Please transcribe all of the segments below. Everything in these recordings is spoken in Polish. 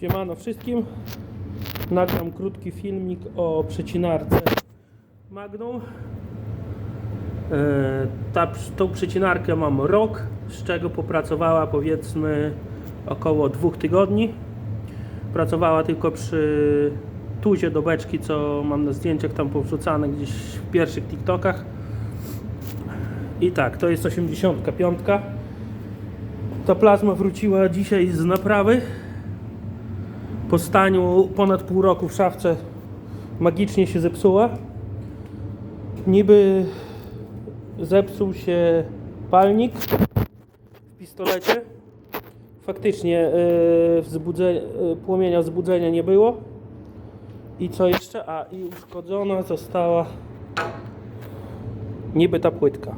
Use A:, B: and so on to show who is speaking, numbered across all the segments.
A: Siemano wszystkim. Nagram krótki filmik o przecinarce Magnum. E, Ta, tą przecinarkę mam rok, z czego popracowała powiedzmy około dwóch tygodni. Pracowała tylko przy tuzie do beczki, co mam na zdjęciach tam powrzucane gdzieś w pierwszych TikTokach. I tak, to jest 85. Ta plazma wróciła dzisiaj z naprawy. Po staniu ponad pół roku w szafce magicznie się zepsuła. Niby zepsuł się palnik w pistolecie. Faktycznie yy, wzbudze, yy, płomienia wzbudzenia nie było. I co jeszcze? A i uszkodzona została niby ta płytka.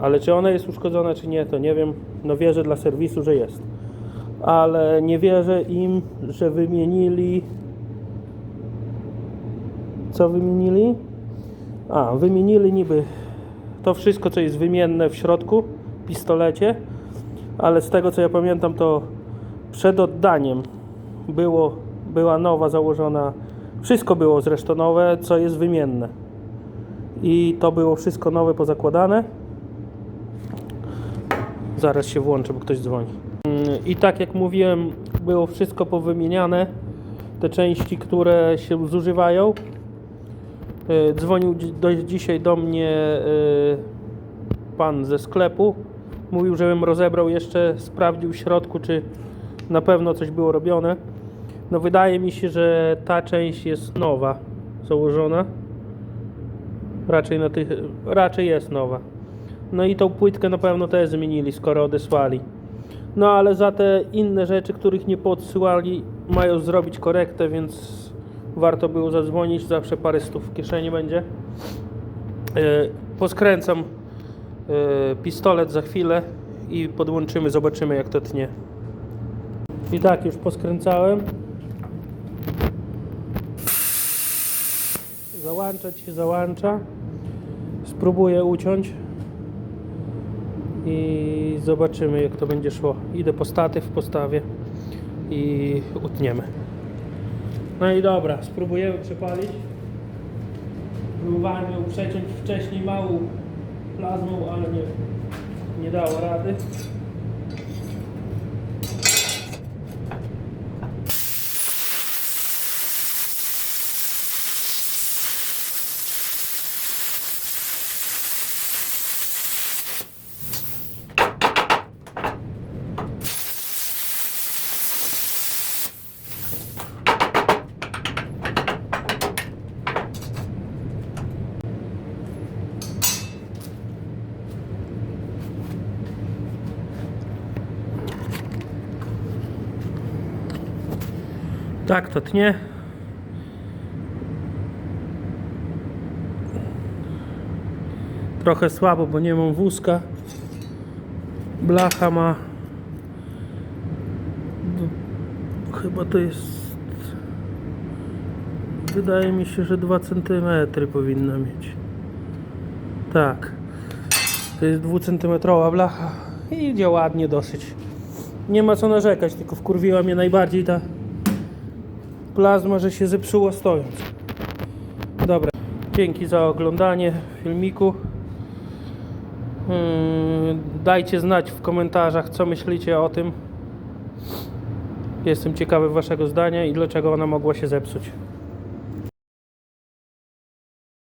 A: Ale czy ona jest uszkodzona, czy nie, to nie wiem. No wierzę dla serwisu, że jest. Ale nie wierzę im, że wymienili. Co wymienili? A, wymienili niby to wszystko, co jest wymienne w środku, w pistolecie. Ale z tego co ja pamiętam, to przed oddaniem było, była nowa założona. Wszystko było zresztą nowe, co jest wymienne. I to było wszystko nowe pozakładane. Zaraz się włączę, bo ktoś dzwoni. I tak jak mówiłem, było wszystko powymieniane. Te części, które się zużywają. Y, Dzwonił dzisiaj do mnie y, pan ze sklepu. Mówił, żebym rozebrał jeszcze, sprawdził w środku, czy na pewno coś było robione. No wydaje mi się, że ta część jest nowa, założona. Raczej, na tych, raczej jest nowa. No i tą płytkę na pewno też zmienili, skoro odesłali. No ale za te inne rzeczy, których nie podsyłali, mają zrobić korektę, więc warto było zadzwonić. Zawsze parę stów w kieszeni będzie. E, Poskręcam e, pistolet za chwilę i podłączymy, zobaczymy jak to tnie. I tak, już poskręcałem. Załączać się załącza. Spróbuję uciąć i zobaczymy jak to będzie szło. Idę po statyw, postawię i utniemy. No i dobra, spróbujemy przepalić. Próbowałem ją przeciąć wcześniej małą plazmą, ale nie, nie dało rady. Tak to tnie. Trochę słabo, bo nie mam wózka. Blacha ma. no, Chyba to jest. Wydaje mi się, że 2 cm powinna mieć. Tak. To jest 2 cm blacha i idzie ładnie dosyć. Nie ma co narzekać, tylko wkurwiła mnie najbardziej ta plazma, że się zepsuło stojąc. Dobra, dzięki za oglądanie filmiku. Yy, Dajcie znać w komentarzach, co myślicie o tym. Jestem ciekawy Waszego zdania i dlaczego ona mogła się zepsuć.